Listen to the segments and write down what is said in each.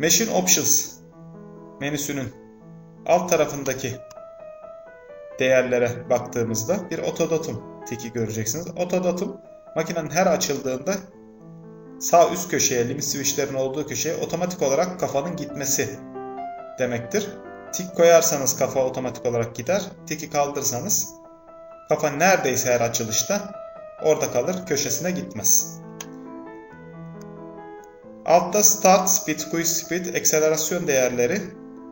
Machine Options menüsünün alt tarafındaki değerlere baktığımızda bir otodatum tiki göreceksiniz. Otodatum makinenin her açıldığında sağ üst köşeye limit switchlerin olduğu köşeye otomatik olarak kafanın gitmesi demektir. Tik koyarsanız kafa otomatik olarak gider. Tiki kaldırırsanız kafa neredeyse her açılışta orada kalır, köşesine gitmez. Altta start speed, quick speed, akselerasyon değerleri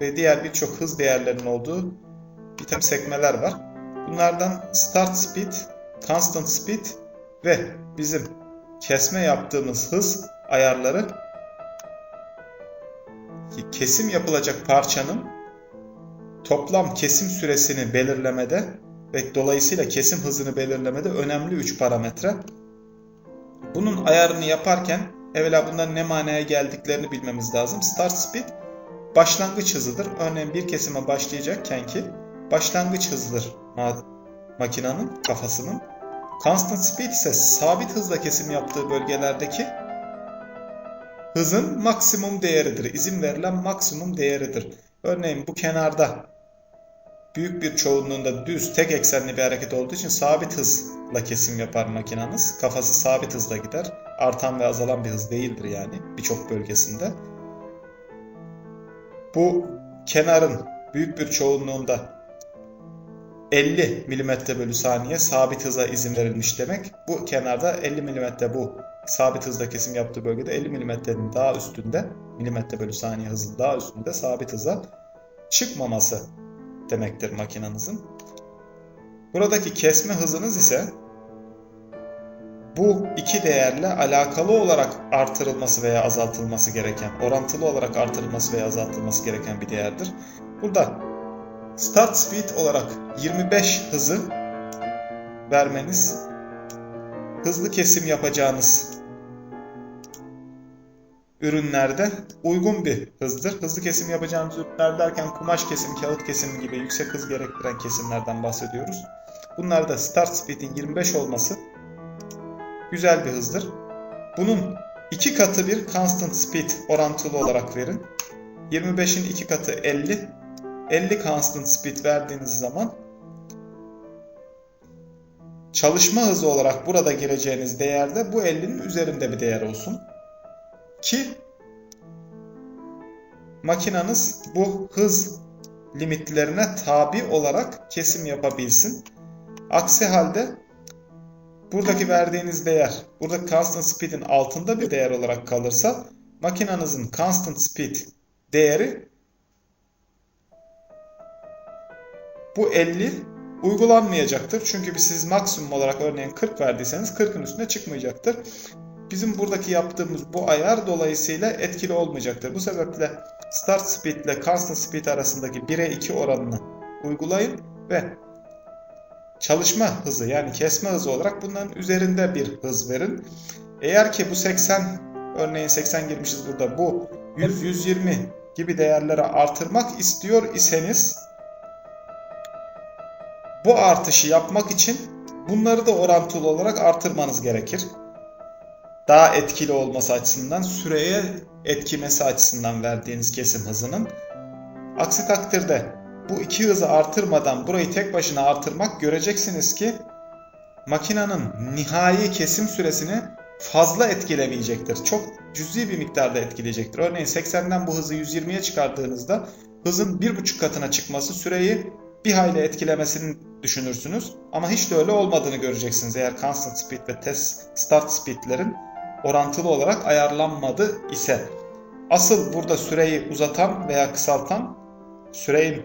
ve diğer birçok hız değerlerinin olduğu takım sekmeler var. Bunlardan start speed, constant speed ve bizim kesme yaptığımız hız ayarları kesim yapılacak parçanın toplam kesim süresini belirlemede ve dolayısıyla kesim hızını belirlemede önemli 3 parametre. Bunun ayarını yaparken evvela bunların ne manaya geldiklerini bilmemiz lazım. Start speed başlangıç hızıdır. Örneğin bir kesime başlayacakken ki başlangıç hızıdır ma makinanın kafasının. Constant speed ise sabit hızla kesim yaptığı bölgelerdeki hızın maksimum değeridir. İzin verilen maksimum değeridir. Örneğin bu kenarda büyük bir çoğunluğunda düz tek eksenli bir hareket olduğu için sabit hızla kesim yapar makinanız. Kafası sabit hızla gider. Artan ve azalan bir hız değildir yani birçok bölgesinde. Bu kenarın büyük bir çoğunluğunda 50 mm bölü saniye sabit hıza izin verilmiş demek. Bu kenarda 50 mm bu sabit hızla kesim yaptığı bölgede 50 mm'nin daha üstünde milimetre bölü saniye hızı daha üstünde sabit hıza çıkmaması demektir makinanızın. Buradaki kesme hızınız ise bu iki değerle alakalı olarak artırılması veya azaltılması gereken, orantılı olarak artırılması veya azaltılması gereken bir değerdir. Burada start speed olarak 25 hızı vermeniz hızlı kesim yapacağınız ürünlerde uygun bir hızdır. Hızlı kesim yapacağımız ürünler derken kumaş kesimi, kağıt kesimi gibi yüksek hız gerektiren kesimlerden bahsediyoruz. Bunlarda start speed'in 25 olması güzel bir hızdır. Bunun iki katı bir constant speed orantılı olarak verin. 25'in iki katı 50. 50 constant speed verdiğiniz zaman çalışma hızı olarak burada gireceğiniz değerde bu 50'nin üzerinde bir değer olsun. Ki makinanız bu hız limitlerine tabi olarak kesim yapabilsin. Aksi halde buradaki verdiğiniz değer, burada constant speed'in altında bir değer olarak kalırsa makinanızın constant speed değeri bu 50 uygulanmayacaktır. Çünkü siz maksimum olarak örneğin 40 verdiyseniz 40'ın üstüne çıkmayacaktır. Bizim buradaki yaptığımız bu ayar dolayısıyla etkili olmayacaktır. Bu sebeple start speed ile constant speed arasındaki 1'e 2 oranını uygulayın ve çalışma hızı yani kesme hızı olarak bunların üzerinde bir hız verin. Eğer ki bu 80 örneğin 80 girmişiz burada bu 100-120 gibi değerlere artırmak istiyor iseniz bu artışı yapmak için bunları da orantılı olarak artırmanız gerekir daha etkili olması açısından, süreye etkimesi açısından verdiğiniz kesim hızının. Aksi takdirde bu iki hızı artırmadan burayı tek başına artırmak göreceksiniz ki makinenin nihai kesim süresini fazla etkilemeyecektir. Çok cüzi bir miktarda etkileyecektir. Örneğin 80'den bu hızı 120'ye çıkardığınızda hızın bir buçuk katına çıkması süreyi bir hayli etkilemesini düşünürsünüz. Ama hiç de öyle olmadığını göreceksiniz eğer constant speed ve test start speedlerin orantılı olarak ayarlanmadı ise asıl burada süreyi uzatan veya kısaltan süreyin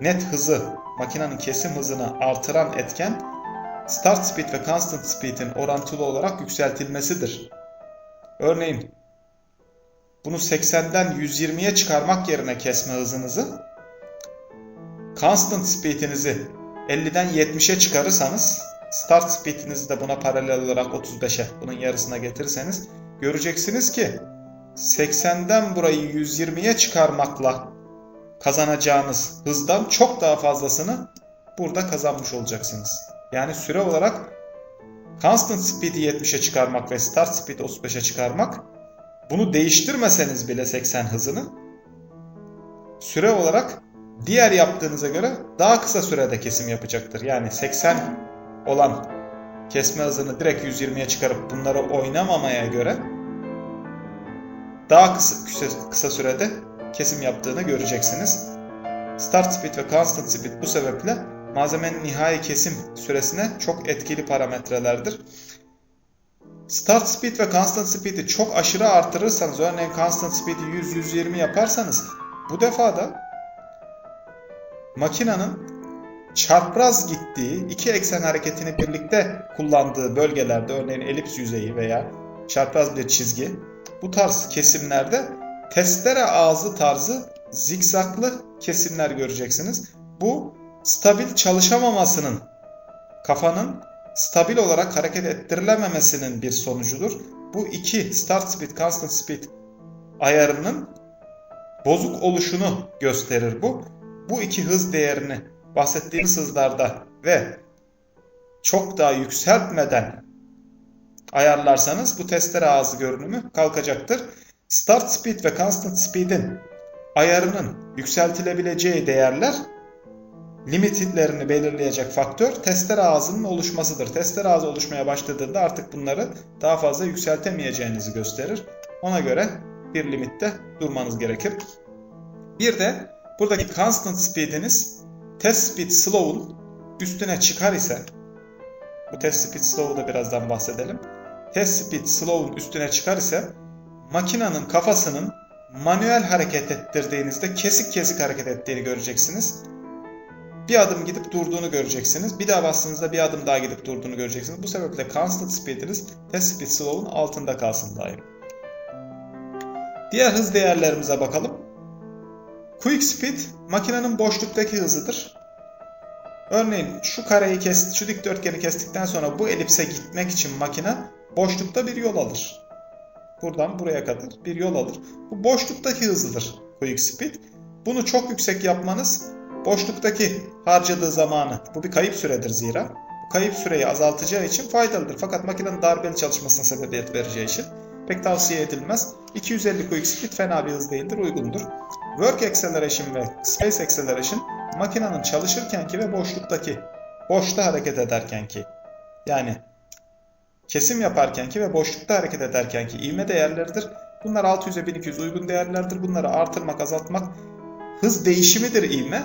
net hızı, makinenin kesim hızını artıran etken start speed ve constant speed'in orantılı olarak yükseltilmesidir. Örneğin bunu 80'den 120'ye çıkarmak yerine kesme hızınızı constant speed'inizi 50'den 70'e çıkarırsanız start speed'inizi de buna paralel olarak 35'e bunun yarısına getirirseniz göreceksiniz ki 80'den burayı 120'ye çıkarmakla kazanacağınız hızdan çok daha fazlasını burada kazanmış olacaksınız. Yani süre olarak constant speed'i 70'e çıkarmak ve start speed'i 35'e çıkarmak bunu değiştirmeseniz bile 80 hızını süre olarak diğer yaptığınıza göre daha kısa sürede kesim yapacaktır. Yani 80 olan kesme hızını direkt 120'ye çıkarıp bunları oynamamaya göre daha kısa, kısa, kısa sürede kesim yaptığını göreceksiniz. Start speed ve constant speed bu sebeple malzemenin nihai kesim süresine çok etkili parametrelerdir. Start speed ve constant speed'i çok aşırı artırırsanız, örneğin constant speed'i 100-120 yaparsanız bu defa da makinenin çarpraz gittiği iki eksen hareketini birlikte kullandığı bölgelerde örneğin elips yüzeyi veya çarpraz bir çizgi bu tarz kesimlerde testere ağzı tarzı zikzaklı kesimler göreceksiniz. Bu stabil çalışamamasının kafanın stabil olarak hareket ettirilememesinin bir sonucudur. Bu iki start speed, constant speed ayarının bozuk oluşunu gösterir bu. Bu iki hız değerini bahsettiğimiz hızlarda ve çok daha yükseltmeden ayarlarsanız bu testere ağzı görünümü kalkacaktır. Start speed ve constant speed'in ayarının yükseltilebileceği değerler limitlerini belirleyecek faktör testere ağzının oluşmasıdır. Testere ağzı oluşmaya başladığında artık bunları daha fazla yükseltemeyeceğinizi gösterir. Ona göre bir limitte durmanız gerekir. Bir de buradaki constant speed'iniz speed slow'un üstüne çıkar ise bu speed slow'u da birazdan bahsedelim. Speed slow'un üstüne çıkar ise makinenin kafasının manuel hareket ettirdiğinizde kesik kesik hareket ettiğini göreceksiniz. Bir adım gidip durduğunu göreceksiniz. Bir daha bastığınızda bir adım daha gidip durduğunu göreceksiniz. Bu sebeple constant speed'iniz test speed slow'un altında kalsın daim. Diğer hız değerlerimize bakalım. Quick speed makinenin boşluktaki hızıdır. Örneğin şu kareyi kes, şu dikdörtgeni kestikten sonra bu elipse gitmek için makine boşlukta bir yol alır. Buradan buraya kadar bir yol alır. Bu boşluktaki hızıdır quick speed. Bunu çok yüksek yapmanız boşluktaki harcadığı zamanı, bu bir kayıp süredir zira. Bu kayıp süreyi azaltacağı için faydalıdır. Fakat makinenin darbeli çalışmasına sebebiyet vereceği için pek tavsiye edilmez. 250 quick speed fena bir hız değildir, uygundur. Work acceleration ve space acceleration makinenin çalışırkenki ve boşluktaki, boşta hareket ederkenki yani kesim yaparkenki ve boşlukta hareket ederkenki ivme değerleridir. Bunlar 600'e 1200 uygun değerlerdir. Bunları artırmak, azaltmak hız değişimidir ivme.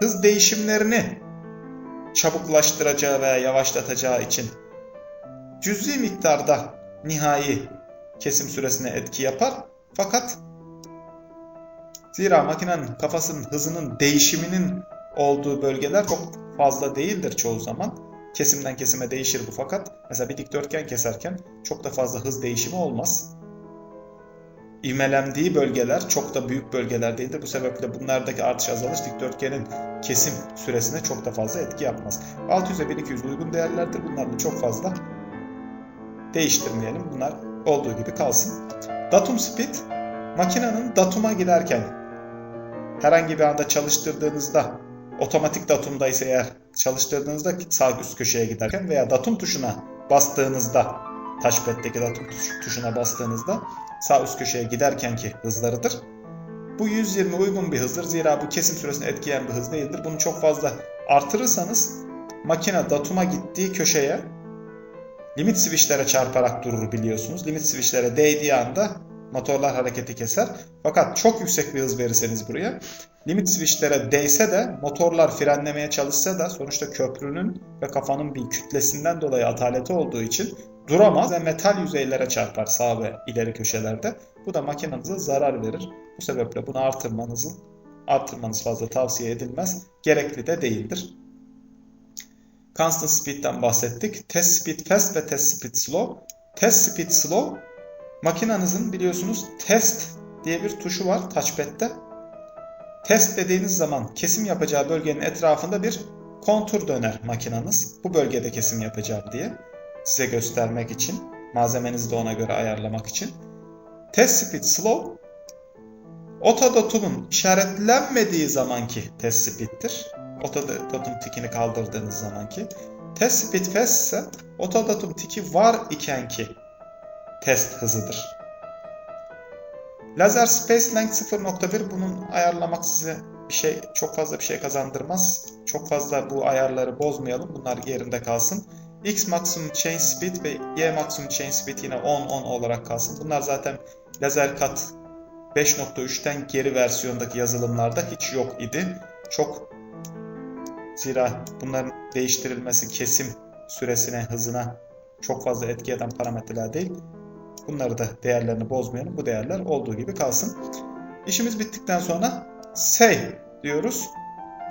Hız değişimlerini çabuklaştıracağı veya yavaşlatacağı için cüzi miktarda nihai kesim süresine etki yapar. Fakat zira makinenin kafasının hızının değişiminin olduğu bölgeler çok fazla değildir çoğu zaman. Kesimden kesime değişir bu fakat mesela bir dikdörtgen keserken çok da fazla hız değişimi olmaz. İvmelendiği bölgeler çok da büyük bölgeler değildir. Bu sebeple bunlardaki artış azalış dikdörtgenin kesim süresine çok da fazla etki yapmaz. 600'e 1200 uygun değerlerdir. Bunlarla çok fazla değiştirmeyelim. Bunlar olduğu gibi kalsın. Datum speed makinenin datuma giderken herhangi bir anda çalıştırdığınızda otomatik datumda ise eğer çalıştırdığınızda sağ üst köşeye giderken veya datum tuşuna bastığınızda touchpad'deki datum tuşuna bastığınızda sağ üst köşeye giderkenki hızlarıdır. Bu 120 uygun bir hızdır. Zira bu kesim süresini etkileyen bir hız değildir. Bunu çok fazla artırırsanız makine datuma gittiği köşeye limit switchlere çarparak durur biliyorsunuz. Limit switchlere değdiği anda motorlar hareketi keser. Fakat çok yüksek bir hız verirseniz buraya limit switchlere değse de motorlar frenlemeye çalışsa da sonuçta köprünün ve kafanın bir kütlesinden dolayı ataleti olduğu için duramaz ve metal yüzeylere çarpar sağ ve ileri köşelerde. Bu da makinenize zarar verir. Bu sebeple bunu artırmanızın artırmanız fazla tavsiye edilmez. Gerekli de değildir. Constant Speed'den bahsettik. Test Speed Fast ve Test Speed Slow. Test Speed Slow makinenizin biliyorsunuz test diye bir tuşu var touchpad'de. Test dediğiniz zaman kesim yapacağı bölgenin etrafında bir kontur döner makineniz. Bu bölgede kesim yapacağım diye size göstermek için. Malzemenizi de ona göre ayarlamak için. Test speed slow otodotumun işaretlenmediği zamanki test speed'tir. Otodatum tikini kaldırdığınız zamanki. Test speed fast ise otodatum tiki var ikenki test hızıdır. Laser Space Length 0.1 bunun ayarlamak size bir şey çok fazla bir şey kazandırmaz. Çok fazla bu ayarları bozmayalım. Bunlar yerinde kalsın. X Maximum Chain Speed ve Y Maximum Chain Speed yine 10 10 olarak kalsın. Bunlar zaten Laser Cut 5.3'ten geri versiyondaki yazılımlarda hiç yok idi. Çok zira bunların değiştirilmesi kesim süresine, hızına çok fazla etki eden parametreler değil. Bunları da değerlerini bozmayalım. Bu değerler olduğu gibi kalsın. İşimiz bittikten sonra say diyoruz.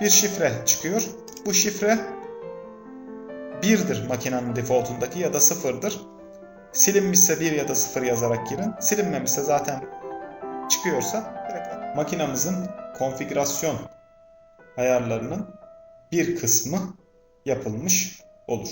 Bir şifre çıkıyor. Bu şifre 1'dir makinenin defaultundaki ya da 0'dır. Silinmişse 1 ya da 0 yazarak girin. Silinmemişse zaten çıkıyorsa direkt makinamızın konfigürasyon ayarlarının bir kısmı yapılmış olur.